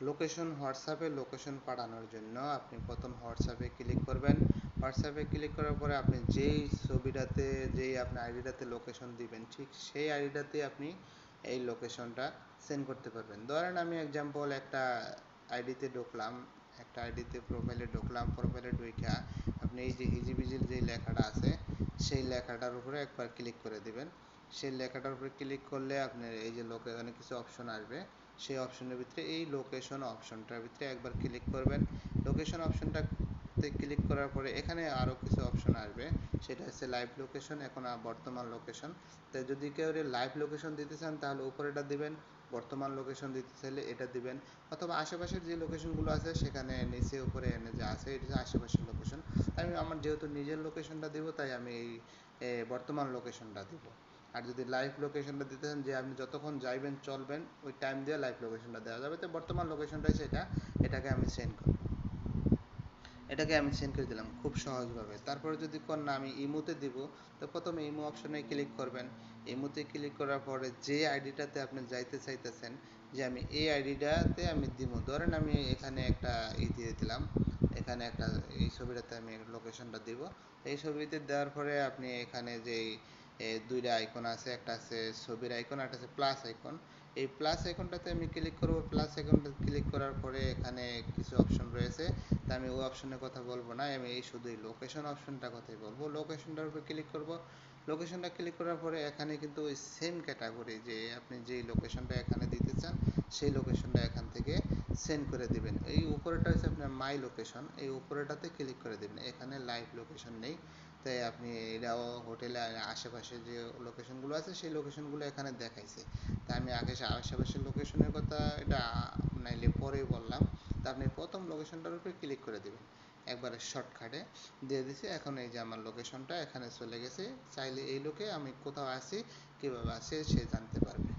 Location হোয়াটসঅ্যাপে location পাঠানোর জন্য আপনি প্রথম হোয়াটসঅ্যাপে ক্লিক করবেন। হোয়াটসঅ্যাপে ক্লিক করার পরে আপনি যেই ছবিটাতে, যেই আপনি আইডিটাতে লোকেশন দিবেন, ঠিক সেই আইডিটাতে আপনি এই লোকেশনটা সেন্ড করতে পারবেন। ধরেন আমি এক্সাম্পল একটা আইডিতে ঢুকলাম, একটা আইডিতে প্রোফাইলে ঢুকলাম প্রোফাইলে ঢুইকা আপনি এই যে হিজিবিজির যে লেখাটা আছে, সেই লেখাটার উপরে একবার ক্লিক করে দিবেন। সেই লেখাটার উপরে ক্লিক করলে আপনার এই যে লোকে এখানে কিছু অপশন আসবে। সেই অপশনের ভিতরে এই লোকেশন অপশনটার ভিতরে একবার ক্লিক করবেন। লোকেশন অপশনটাতে ক্লিক করার পরে এখানে আরও কিছু অপশন আসবে। সেটা হচ্ছে লাইভ লোকেশন এখন বর্তমান লোকেশন তাই যদি কেউ লাইভ লোকেশন দিতে চান, তাহলে উপরেটা দিবেন, বর্তমান লোকেশন দিতে চাইলে এটা দিবেন। অথবা আশেপাশের যে লোকেশনগুলো আছে, সেখানে নিচে উপরে এনে যে আছে, এটা হচ্ছে আশেপাশের লোকেশন আমি আমার যেহেতু নিজের লোকেশনটা দিব, তাই আমি এই বর্তমান লোকেশনটা দিব। আর যদি লাইভ লোকেশনটা দিতে চান যে আপনি যতক্ষণ যাইবেন, চলবেন, ওই টাইম দিয়ে লাইভ লোকেশনটা দেওয়া যাবে। তো বর্তমান লোকেশনটাই সেটা, এটাকে আমি সেন্ড করব। এটাকে আমি সেন্ড করে দিলাম, খুব সহজভাবে। তারপরে যদি কোন আমি ইমোতে দিব, তো প্রথমে ইমো অপশনে ক্লিক করবেন। ইমোতে ক্লিক করার পরে যে আইডিটাতে আপনি যাইতে চাইতেছেন, যে আমি এই আইডিটাতে আমি দিব। ধরেন আমি এখানে একটা ই দিয়ে দিলাম, এখানে একটা, এই ছবিটাতে আমি লোকেশনটা দিব। এই ছবিতে দেওয়ার পরে আপনি এখানে যেই দুইটা আইকন আছে, একটা আছে ছবির আইকন একটা আছে প্লাস আইকন এই প্লাস আইকনটাতে আমি ক্লিক করব প্লাস আইকনটা ক্লিক করার পরে এখানে কিছু অপশন রয়েছে। তা আমি ওই অপশনের কথা বলব না, আমি এই শুধু এই লোকেশন অপশনটা কথাই বলব। লোকেশনটার উপর ক্লিক করব। লোকেশনটা ক্লিক করার পরে এখানে কিন্তু ওই সেম ক্যাটাগরি যে আপনি যেই লোকেশনটা এখানে দিতে চান, সেই লোকেশনটা এখান থেকে সেন্ড করে দিবেন। এই উপরেটা হচ্ছে আপনার মাই লোকেশন এই উপরেটাতে ক্লিক করে দিবেন। এখানে লাইভ লোকেশন নেই। তাই আপনি এটাও হোটেলে আশেপাশে যে লোকেশনগুলো আছে, সেই লোকেশনগুলো এখানে দেখাইছে। তা আমি আগে আশেপাশের লোকেশনের কথা এটা নাইলে পরেই বললাম। তা আপনি প্রথম লোকেশনটার উপরে ক্লিক করে দেবেন। একবারে শর্টকাটে দিয়ে দিছি, এখন এই যে আমার লোকেশনটা এখানে চলে গেছে। চাইলে এই লোকে আমি কোথাও আছি, কীভাবে আছি সে জানতে পারবে।